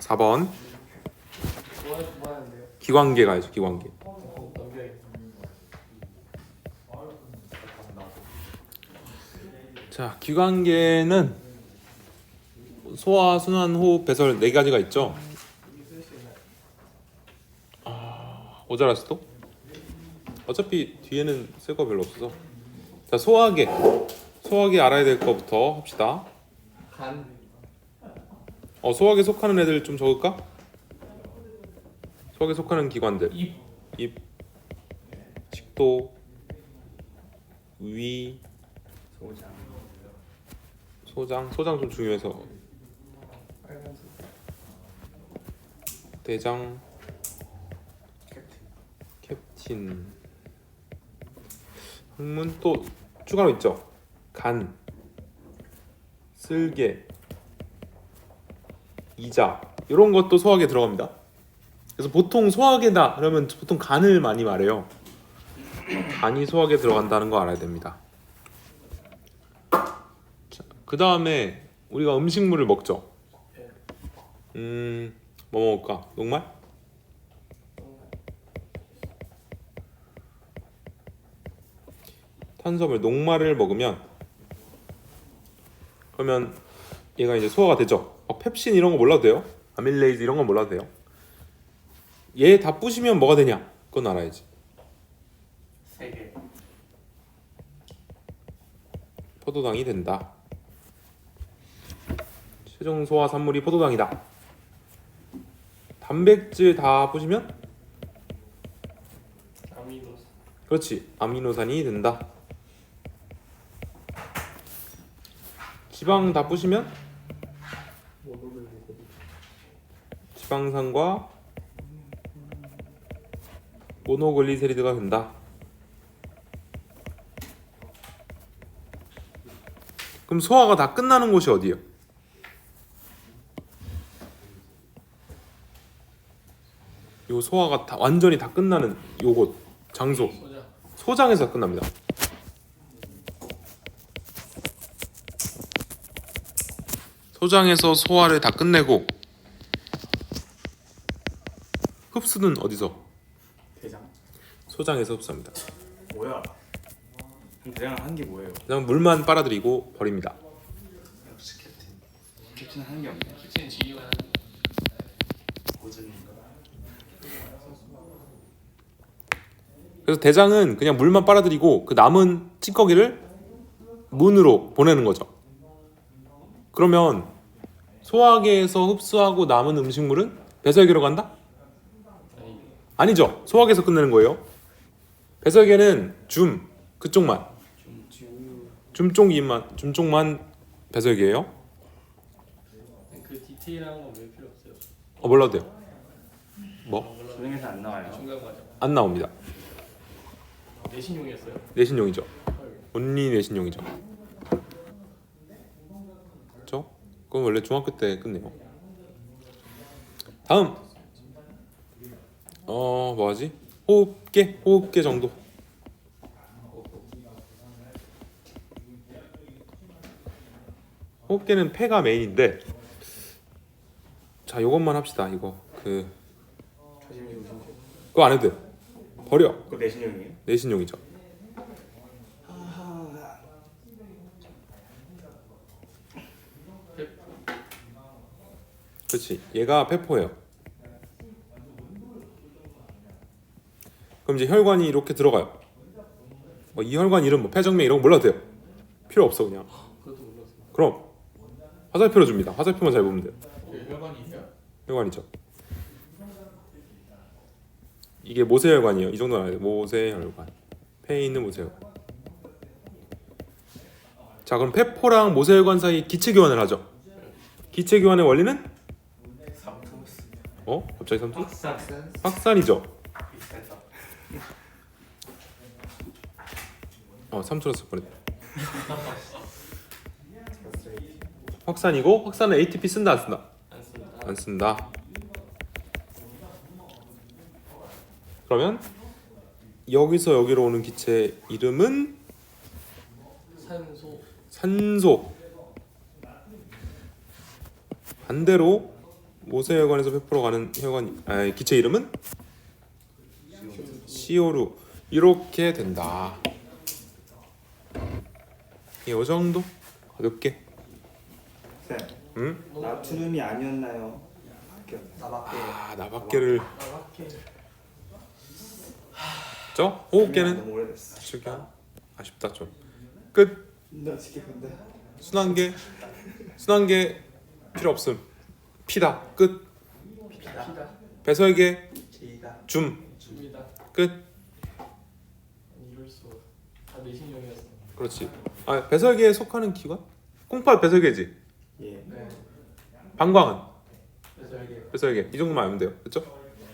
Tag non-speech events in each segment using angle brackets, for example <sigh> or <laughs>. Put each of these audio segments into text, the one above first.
4번. 뭐, 뭐 하는데요? 기관계 가야죠 기관계. 자 기관계는 소화 순환 호흡 배설 네 가지가 있죠? 아 수도? 어차피 뒤에는 쓸 거 별로 없어서. 자 소화계. 소화계 알아야 될 거부터 합시다. 간, 어 소화계 속하는 애들 좀 적을까? 소화계 속하는 기관들. 입, 입, 식도, 위, 소장, 소장, 소장 좀 중요해서. 대장. 캡틴, 항문 또 추가로 있죠. 간, 쓸개, 이자 이런 것도 소화기에 들어갑니다. 그래서 보통 소화기다 그러면 보통 간을 많이 말해요. 간이 소화기에 들어간다는 거 알아야 됩니다. 그 다음에 우리가 음식물을 먹죠. 음, 뭐 먹을까? 녹말? 탄수화물 녹말을 먹으면 그러면 얘가 이제 소화가 되죠. 막 펩신 이런 거 몰라도 돼요. 아밀레이즈 이런 거 몰라도 돼요. 얘 다 부시면 뭐가 되냐? 그건 알아야지. 세 개. 포도당이 된다. 최종 소화 산물이 포도당이다. 단백질 다 부시면 아미노스. 그렇지 아미노산이 된다. 지방 다 부시면. 지방산과 모노글리세리드가 된다. 그럼 소화가 다 끝나는 곳이 어디예요? 요 소화가 다 완전히 다 끝나는 요곳 장소 소장. 소장에서 끝납니다. 소장에서 소화를 다 끝내고 흡수는 어디서? 대장 소장에서 흡수합니다. 뭐야? 그럼 대장 한게 뭐예요? 그냥 물만 빨아들이고 버립니다. 역시 캡틴 캡틴 하는 게 없네 캡틴 지휘관. 고전인가? 그래서 대장은 그냥 물만 빨아들이고 그 남은 찌꺼기를 문으로 보내는 거죠. 그러면 소화기에서 흡수하고 남은 음식물은 배설기로 간다? 아니, 아니죠. 소화기에서 끝내는 거예요. 배설계는 줌 그쪽만. 줌 쪽만 줌 쪽만 배설계예요. 그 디테일한 건왜 필요 없어요? 어 몰라도 돼요. 뭐? 조정에서 안 나와요 중간 과정. 안 나옵니다. 내신용이었어요? 내신용이죠. 헐. 온리 내신용이죠. 그건 원래 중학교 때 끝내요. 다음 어 뭐하지? 호흡계 호흡계 정도. 호흡계는 폐가 메인인데 자 요것만 합시다 이거 그 그거 안 해도 돼 버려 그거 내신형이에요? 내신용이죠 그렇지. 얘가 폐포예요. 그럼 이제 혈관이 이렇게 들어가요. 뭐 이 혈관 이름 뭐 폐정맥 이런 거 몰라도 돼요. 필요 없어 그냥. 그럼. 화살표로 줍니다. 화살표만 잘 보면 돼요. 혈관이 있어요? 혈관이죠. 이게 모세혈관이에요. 이 정도는 알아요. 모세혈관. 폐에 있는 모세혈관. 자 그럼 폐포랑 모세혈관 사이 기체 교환을 하죠. 기체 교환의 원리는 어? 갑자기 박사 확산이죠? 비슷하다 어 삼투라스 뻔했다. 확산이고 확산은 ATP 쓴다 안 쓴다? 안 쓴다. 안 쓴다. 그러면 여기서 여기로 오는 기체 이름은? 산소. 산소. 반대로 모세혈관에서 페퍼로 가는 혈관 아, 기체 이름은 CO2 이렇게 된다. 이 정도 가볍게. 쌤, 응? 나트륨이 아니었나요? 나밖에 아 나밖에를 나밖에 저 호흡계는. 지금 아쉽다 좀. 끝. 순환계 순환계 필요 없음. 피다 끝. 피다 배설계 제이다 줌 줍니다 끝. 이럴 수가 다 내신용이었어 그렇지. 아 배설계에 속하는 기관? 콩팥 배설계지. 예. 네 방광은 그래서 이게 배설계 이 정도만 알면 돼요. 그렇죠?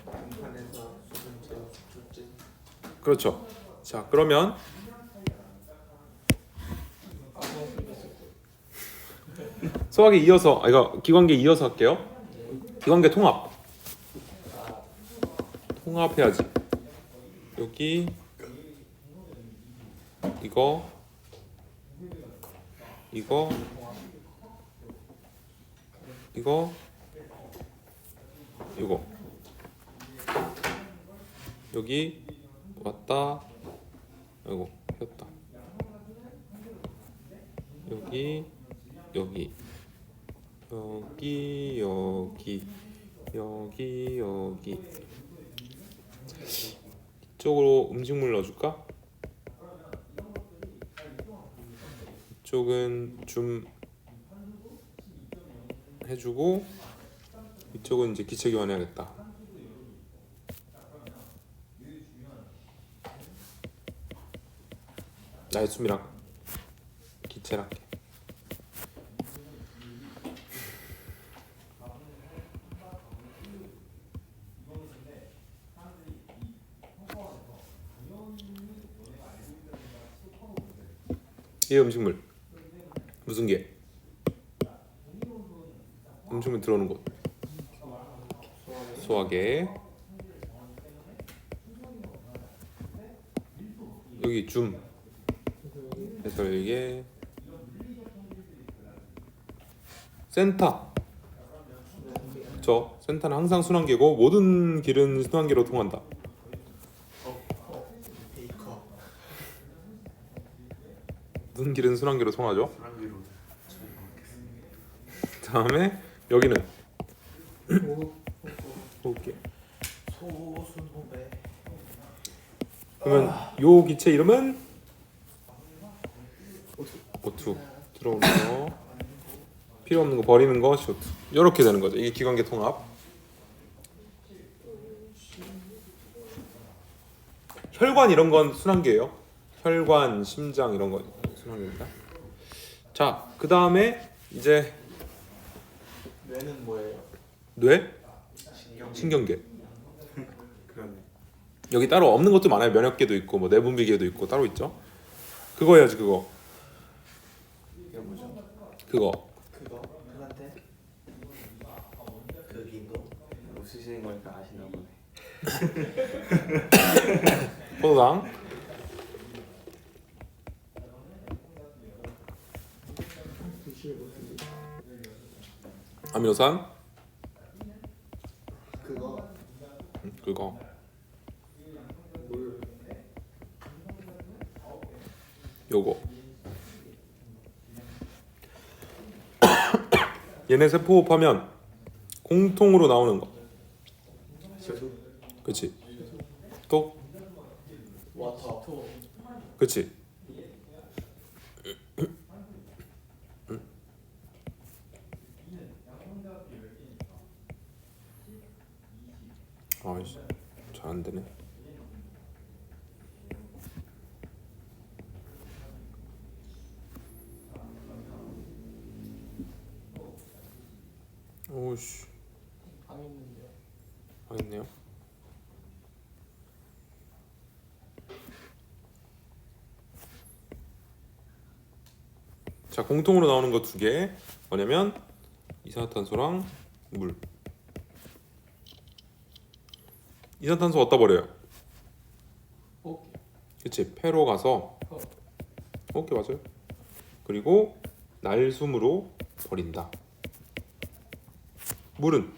공판에서 수분제 그렇죠. 자 그러면 소화계 이어서 아 이거 기관계 이어서 할게요. 기관계 통합. 통합해야지. 여기 이거 이거 이거 이거 여기 왔다 아이고 폈다 여기 여기 여기 여기 여기 여기 이쪽으로 음식물 넣어줄까? 이쪽은 좀 해주고 이쪽은 이제 기체 교환해야겠다. 나이숨이랑 기체랑 이 음식물. 무슨 게? 음식물 들어오는 곳. 소화계 여기 줌. 해설계 센터. 저 센터는 항상 순환계고 모든 길은 순환계로 통한다 모든 길은 순환계로 통하죠? 다음에 여기는? 소순호배. 그러면 요 기체 이름은? O2 들어오는 거. 필요 없는 거 버리는 거 CO2 이렇게 되는 거죠. 이게 기관계 통합. 혈관 이런 건 순환계예요? 혈관 심장 이런 건 순환계입니다. 자 그 다음에 이제 뇌는 뭐예요? 뇌? 신경 신경계. <laughs> 그러네. 여기 따로 없는 것도 많아요. 면역계도 있고 뭐 내분비계도 있고 따로 있죠? 그거 해야지 그거. 이게 뭐죠? 그거. 그거? 그한테 그 긴도? 뭐 쓰시는 거니까 아시나 보네. <laughs> 포도당 아미노산 그거 음, 그거 요거 얘네 세포 호흡하면 공통으로 나오는 거 그치 또토 그치 아이씨 잘 안 되네. 오씨. 방했는데요. 망했네요. 자 공통으로 나오는 거 두 개. 뭐냐면 이산화탄소랑 물 이산화탄소 어디다 버려요? 오케이 그치 폐로 가서 어. 오케이 맞아요 그리고 날숨으로 버린다 물은.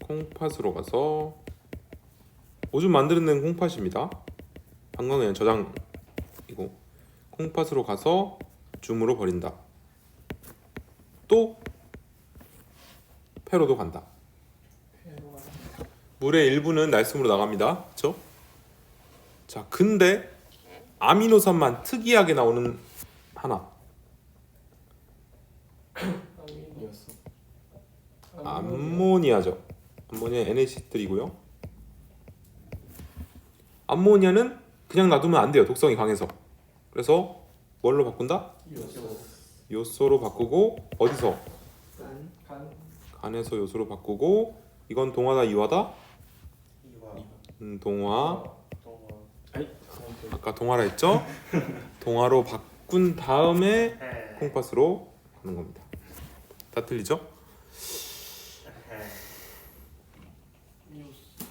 콩팥으로 가서 오줌 만드는 콩팥입니다. 방광은 저장이고 콩팥으로 가서 줌으로 버린다. 또 폐로도 간다. 물의 일부는 날숨으로 나갑니다. 그렇죠? 자, 근데 아미노산만 특이하게 나오는 하나. 암모니아죠. 암모니아 NaC들이고요. 암모니아는 그냥 놔두면 안 돼요. 독성이 강해서. 그래서 뭘로 바꾼다? 요소 요소로 바꾸고 어디서? 산. 간 간에서 요소로 바꾸고 이건 동화다 이화다? 이와. 음, 동화. 동화. 아까 동화라 했죠? <laughs> 동화로 바꾼 다음에 해. 콩팥으로 가는 겁니다. 다 틀리죠? 해. 요소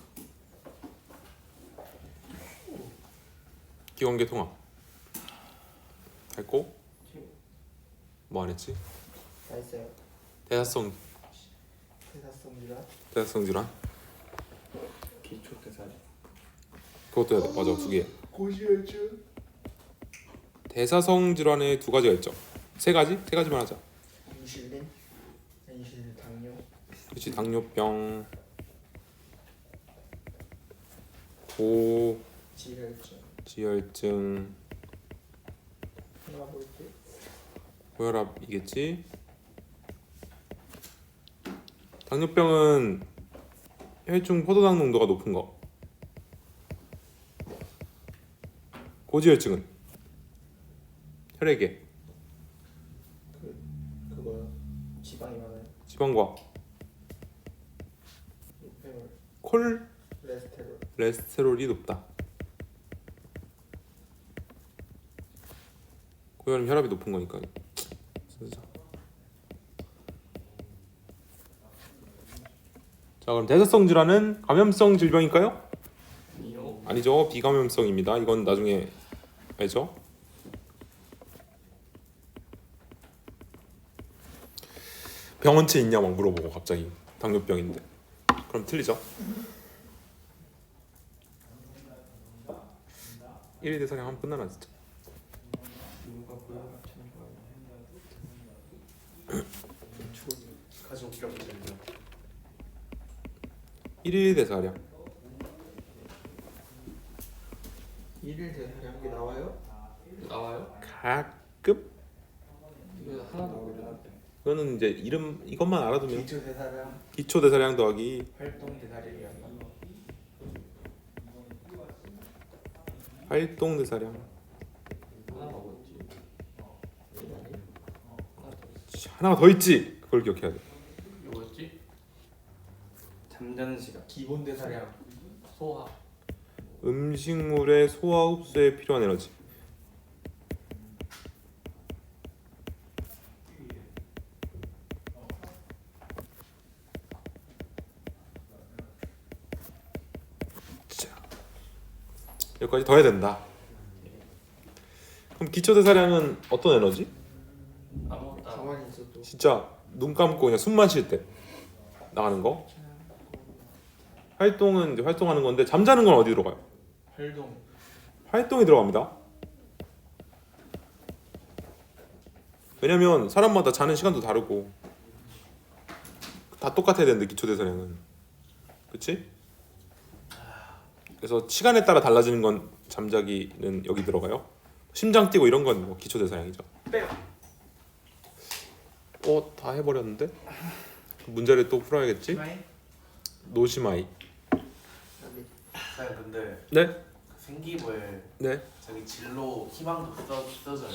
기원계 통합. 했고 뭐 안 했지? 다 했어요. 대사성 질환. 대사성 질환. 기초 대사리. 그것도 해야 돼. 맞아 두 개. 고지혈증. 대사성 질환에 두 가지가 있죠. 세 가지? 세 가지만 하자. 인슐린. 인슐린 당뇨. 그렇지 당뇨병, 고 지혈증. 지혈증, 하나 볼게. 고혈압이겠지. 당뇨병은 혈중 포도당 농도가 높은 거. 고지혈증은 혈액에 그거요. 지방이 많아요. 지방과 노폐물. 콜 레스테롤이 레스테롤. 높다. 고혈압 혈압이 높은 거니까. 진짜. 자 그럼 대사성 질환은 감염성 질병일까요? 아니죠 비감염성입니다. 이건 나중에 알죠? 병원체 있냐 막 물어보고 갑자기 당뇨병인데 그럼 틀리죠? 1위 대사량 하면 끝나나 진짜 누가 고혈압 참 좋아해. 가족병 질병. 1위 대사량. 1일 대사량 게 나와요? 나와요? 가끔. 이거 하나도 모르는데 그거는 이제 이름 이것만 알아두면 기초 대사량, 기초 대사량 더하기. 활동 대사량이 활동 대사량. 하나가 더 있지? 그걸 기억해야 돼? 잠자는 시간. 기본 대사량, 소화. 음식물의 소화 흡수에 필요한 에너지. 자, 여기까지 더 해야 된다. 그럼 기초 대사량은 어떤 에너지? 아무것도 안 가만히 있어도. 진짜 눈 감고 그냥 숨만 쉴 때 나가는 거 활동은 이제 활동하는 건데 잠자는 건 어디 들어가요? 활동, 활동이 들어갑니다. 왜냐면 사람마다 자는 시간도 다르고 다 똑같아야 되는데 기초 대사량은 그치? 그래서 시간에 따라 달라지는 건 잠자기는 여기 들어가요. 심장 뛰고 이런 건 뭐 기초 대사량이죠. 어, 다 해버렸는데 문제를 또 풀어야겠지? 마이, 노시마이. 사실 근데 네, 그 생기부에 네. 저기 진로 희망도 써, 써져요.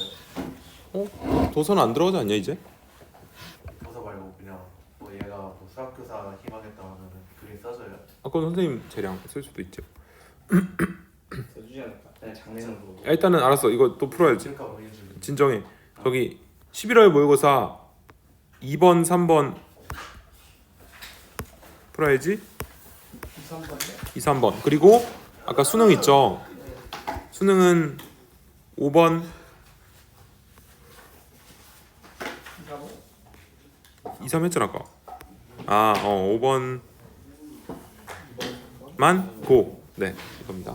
어, 도서는 안 들어가지 않냐 이제? 도서 말고 그냥 뭐 얘가 뭐 수학교사 희망했다 하면은 그게 써져요. 아까 선생님 재량 쓸 수도 있죠. 써주지 않을까? 그냥 장례상으로. 야, 일단은 알았어. 이거 또 풀어야지. 그러니까 뭐 이런 식으로. 진정해. 저기 11월 모의고사 2번, 3번 풀어야지. 2, 3번. 그리고 아까 수능 있죠? 수능은 5번 2, 3 했잖아 아까 아, 어, 5번만 고. 네, 이겁니다.